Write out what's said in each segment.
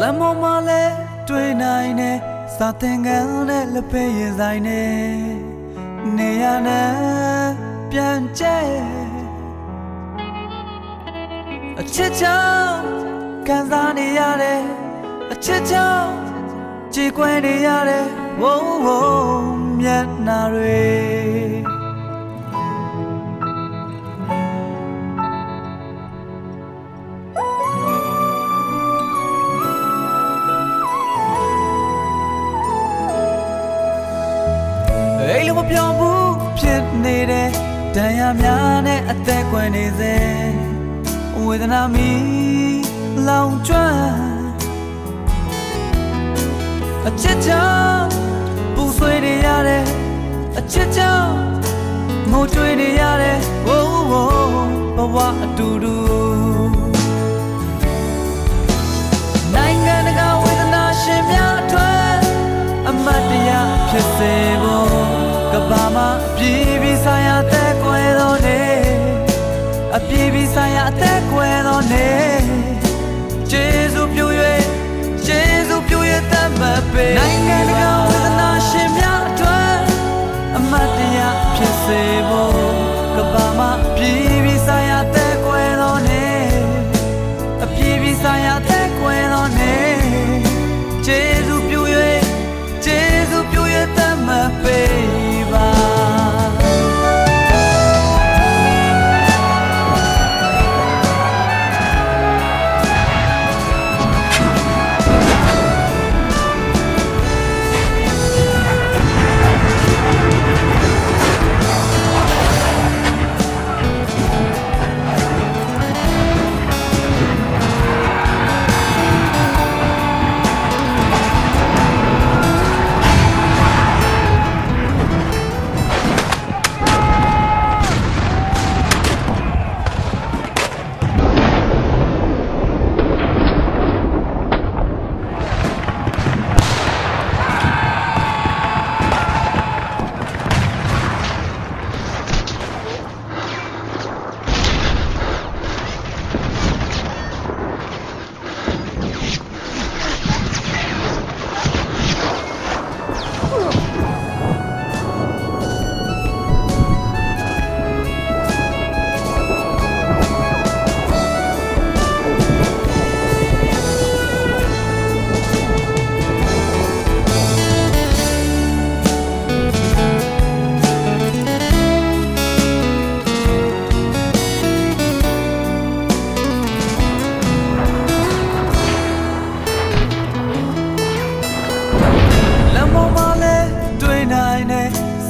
လက်မောင်မလဲတွေ့နိုင်တယ်စာသင်ခန်းနဲ့လက်ဖက်ရင်ဆိုင်နဲ့နေရနဲ့ပြန်ကျဲအချစ်ချောင်းခံစားနေရတယ်အချစ်ချောင်းကြေကွဲနေရတယ်ဝုန်းဝုန်းမျက်နှာတွေ ဖြစ်နေတယ်ဒဏ်ရာများနဲ့အသက်ကွယ်နေစေဝေဒနာမီလောင်ကျွမ်းအချစ်ချောင်းပူဆွေးနေရတယ်အချစ်ချောင်းငိုကြွေးနေရတယ်ဝိုးဝိုးဘဝအတူတူ ရာအသက်ကွယ်တော်နေကျေးဇူးပြု၍ကျေးဇူးပြု၍တတ်မှတ်ပေနိုင်ငံတကာ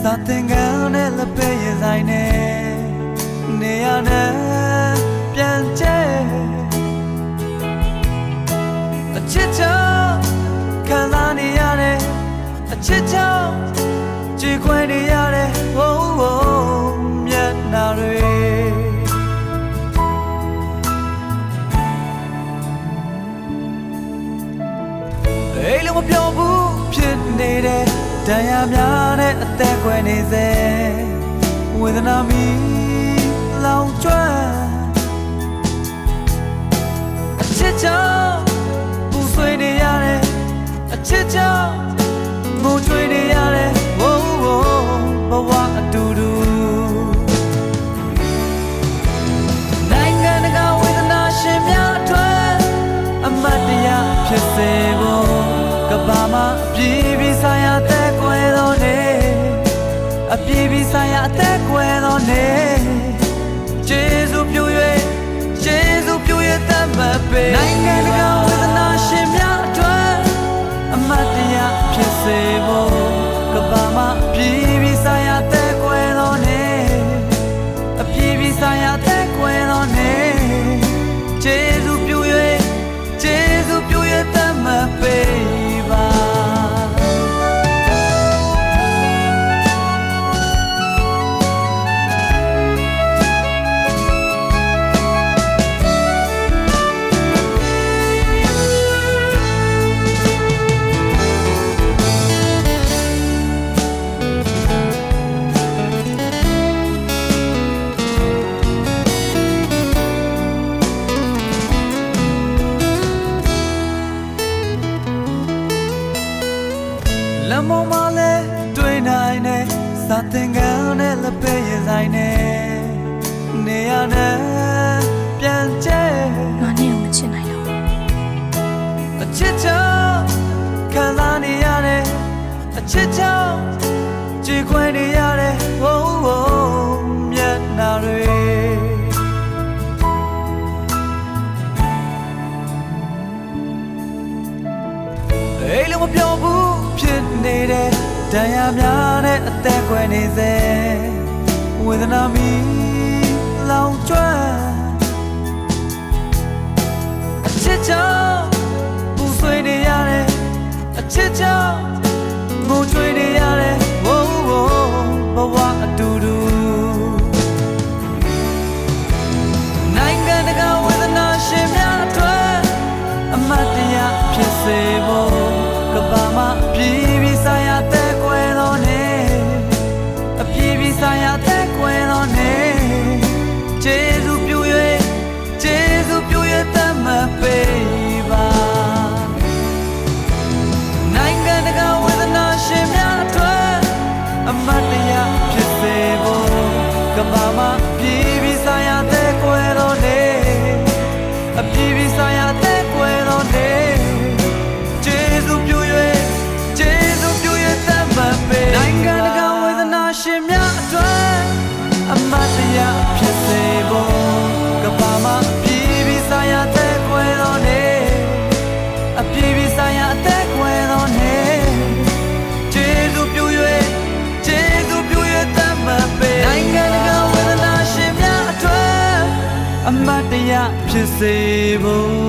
တယ်စာသင်ခန်းနဲ့လက်ပဲရင်ဆိုင်နဲ့နေရနဲ့ပြန်ကျဲအချစ်ချောင်းခံစားနေရတယ်အချစ်ချောင်းကြည်ခွဲနေရတယ်ဝုန်းဝုန်းမျက်နှာတွေအိမ်လုံးမပြောင်းဘူးဖြစ်နေတယ် ဒဏ်ရာများနဲ့အသက်ကွယ်နေစေဝေဒနာမီလောင်ကျွမ်းအချစ်ချောင်းပူဆွေးနေရတယ်အချစ်ချောင်းငိုကြွေးနေရတယ်ဝိုးဝိုးဘဝအတူတူနိုင်ငံတကာဝေဒနာရှင်များအထွတ်အမတ်တရားဖြစ်စေဖို့ ကမ္ဘာမှာအပြည့်ပြီးဆိုင်ရာတဲ့ကွယ်တော်နေအပြည့်ပြီးဆိုင်ရာတဲ့ကွယ်တော်နေကျေးဇူးပြု၍ကျေးဇူးပြု၍တတ်မှတ်ပေနိုင်ငံတကာ မုံမလဲတွေ့နိုင်တယ်စာသင်ခန်းနဲ့လက်ပဲရင်ဆိုင်နေနေရနဲ့ပြန်ကျဲငါနဲ့မချစ်နိုင်တော့အချစ်ချောင်းခံစားနေရတယ်အချစ်ချောင်းကြည်ခွင်နေရတယ်ဟိုးဟိုးမျက်နှာတွေ哎，让我漂泊。 ဖြစ်နေတဲ့တရားများနဲ့အသက်ကွယ်နေစေဝေဒနာမီလောင်ကျွမ်းအချစ်ချောင်းပူဆွေးနေရတယ်အချစ်ချောင်းငိုချွေးနေရတယ်ဝိုးဝိုးဘဝအတူတူနိုင်ငံတကာဝေဒနာရှင်များအတွက်အမတ်တရားဖြစ်စေဖို့ကမ္ဘာ ဖြစ်စေဖို့